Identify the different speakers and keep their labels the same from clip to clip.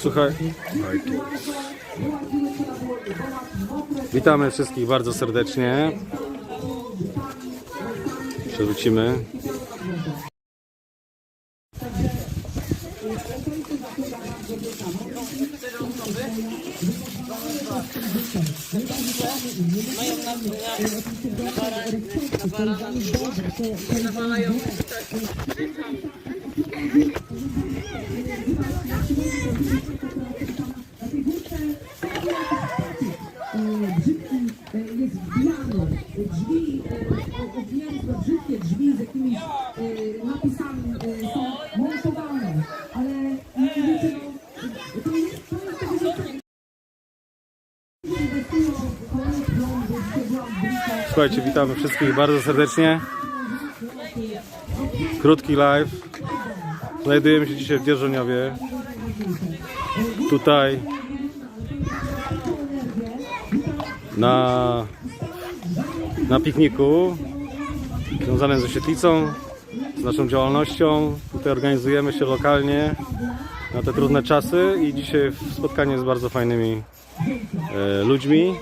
Speaker 1: Słuchaj. Witamy wszystkich bardzo serdecznie. Przerzucimy.
Speaker 2: Jest wbijany drzwi, e, obwijane są drzwi z jakimiś napisami są ale
Speaker 1: Słuchajcie, witamy wszystkich bardzo serdecznie. Krótki live. Znajdujemy się dzisiaj w Dzierżoniowie. Tutaj na, na pikniku związanym ze świetlicą, z naszą działalnością. Tutaj organizujemy się lokalnie na te trudne czasy i dzisiaj spotkanie z bardzo fajnymi e, ludźmi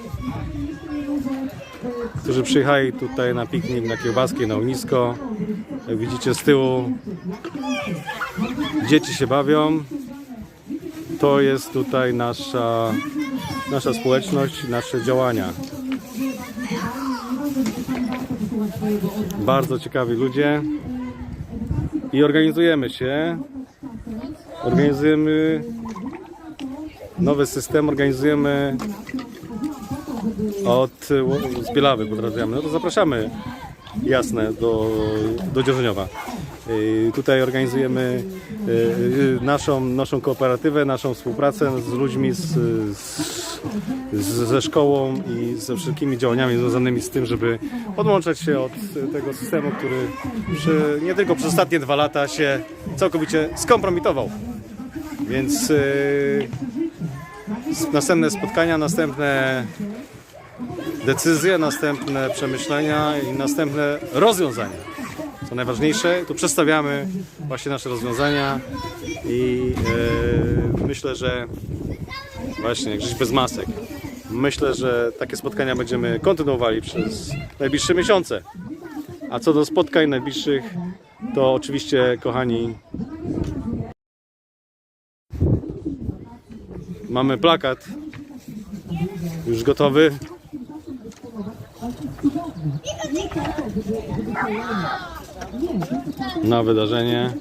Speaker 1: którzy przyjechali tutaj na piknik, na kiełbaski, na ognisko. Jak widzicie z tyłu dzieci się bawią. To jest tutaj nasza, nasza społeczność, nasze działania. Bardzo ciekawi ludzie. I organizujemy się. Organizujemy nowy system, organizujemy od z Bielawy podradzamy. No to zapraszamy, jasne, do, do Dzierżoniowa. Tutaj organizujemy y, y, naszą, naszą kooperatywę, naszą współpracę z ludźmi, z, z, ze szkołą i ze wszelkimi działaniami związanymi z tym, żeby odłączać się od tego systemu, który przy, nie tylko przez ostatnie dwa lata się całkowicie skompromitował. Więc y, s- następne spotkania, następne decyzje, następne przemyślenia i następne rozwiązania. Co najważniejsze, tu przedstawiamy właśnie nasze rozwiązania i e, myślę, że właśnie jak żyć bez masek. Myślę, że takie spotkania będziemy kontynuowali przez najbliższe miesiące. A co do spotkań najbliższych, to oczywiście, kochani, mamy plakat już gotowy. Na wydarzenie.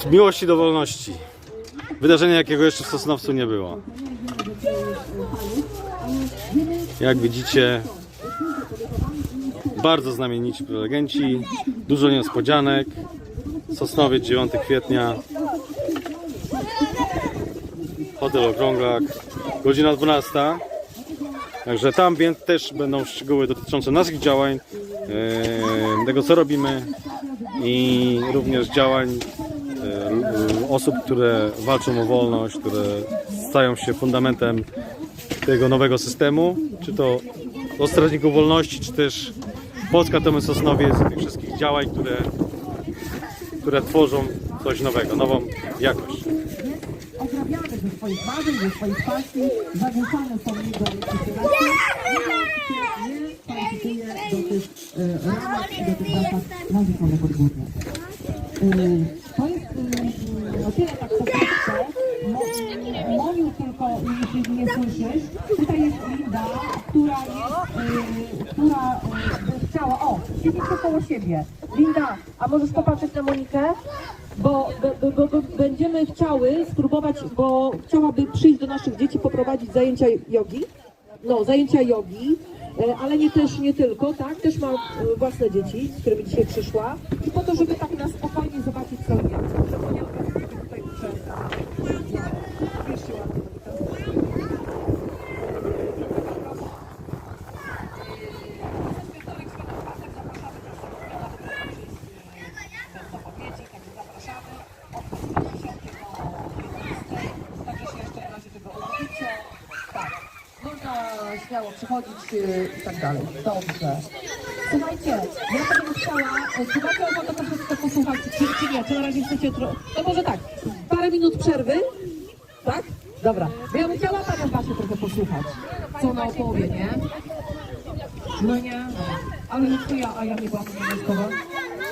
Speaker 1: Z miłości do wolności. Wydarzenie, jakiego jeszcze w Sosnowcu nie było. Jak widzicie, bardzo znamienici prelegenci, dużo niespodzianek. Sosnowiec 9 kwietnia. Hotel Okrąglak, godzina 12. Także tam więc też będą szczegóły dotyczące naszych działań, e, tego co robimy i również działań e, osób, które walczą o wolność, które stają się fundamentem tego nowego systemu, czy to od strażników wolności, czy też Polska Tomy Sosnowiec tych wszystkich działań, które, które tworzą coś nowego, nową jakość.
Speaker 2: Ograbiane ze swoich marzeń, ze swoich pasji, zagłuszane są jego inspiracje, nie kwalifikuje do tych e, ramek i do tych. E, To jest e, o tyle tak Moniu tylko, jeśli nie słyszysz, tutaj jest Linda, która jest, e, która e, chciała, o, siedźcie koło siebie. Linda, a możesz popatrzeć na Monikę? Bo, bo, bo, bo będziemy chciały spróbować, bo chciałaby przyjść do naszych dzieci, poprowadzić zajęcia jogi. No, zajęcia jogi, e, ale nie też nie tylko, tak? Też ma e, własne dzieci, z którymi dzisiaj przyszła. I po to, żeby tak na spokojnie zobaczyć co jest. Żeby nie okazało się tutaj uprzedzać. Wiesz się ładnie, Monika. Także się jeszcze w razie tego umówicie. Tak. Można śmiało przychodzić yy, i tak dalej. Dobrze. Słuchajcie, ja bym chciała, e, czy macie ochotę troszeczkę posłuchać, czy, czy nie, czy na razie chcecie tro... No może tak, parę minut przerwy, tak? Dobra, bo ja bym chciała Panią Basię trochę posłuchać, co ona opowie, nie? No nie, ale no to ja, a ja nie byłam obowiązkowa.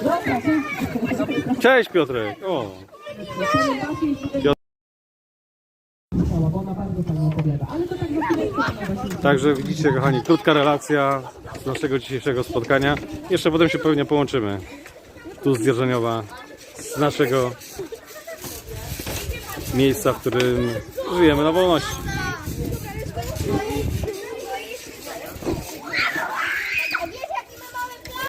Speaker 2: Dobra, to...
Speaker 1: Cześć Piotrek! O!
Speaker 2: Panią Basię jeszcze też... Bo ona bardzo fajnie opowiada, ale to tak za chwileczkę Pana Basię.
Speaker 1: Także widzicie kochani, krótka relacja z naszego dzisiejszego spotkania. Jeszcze potem się pewnie połączymy. Tu z z naszego miejsca, w którym żyjemy na wolności.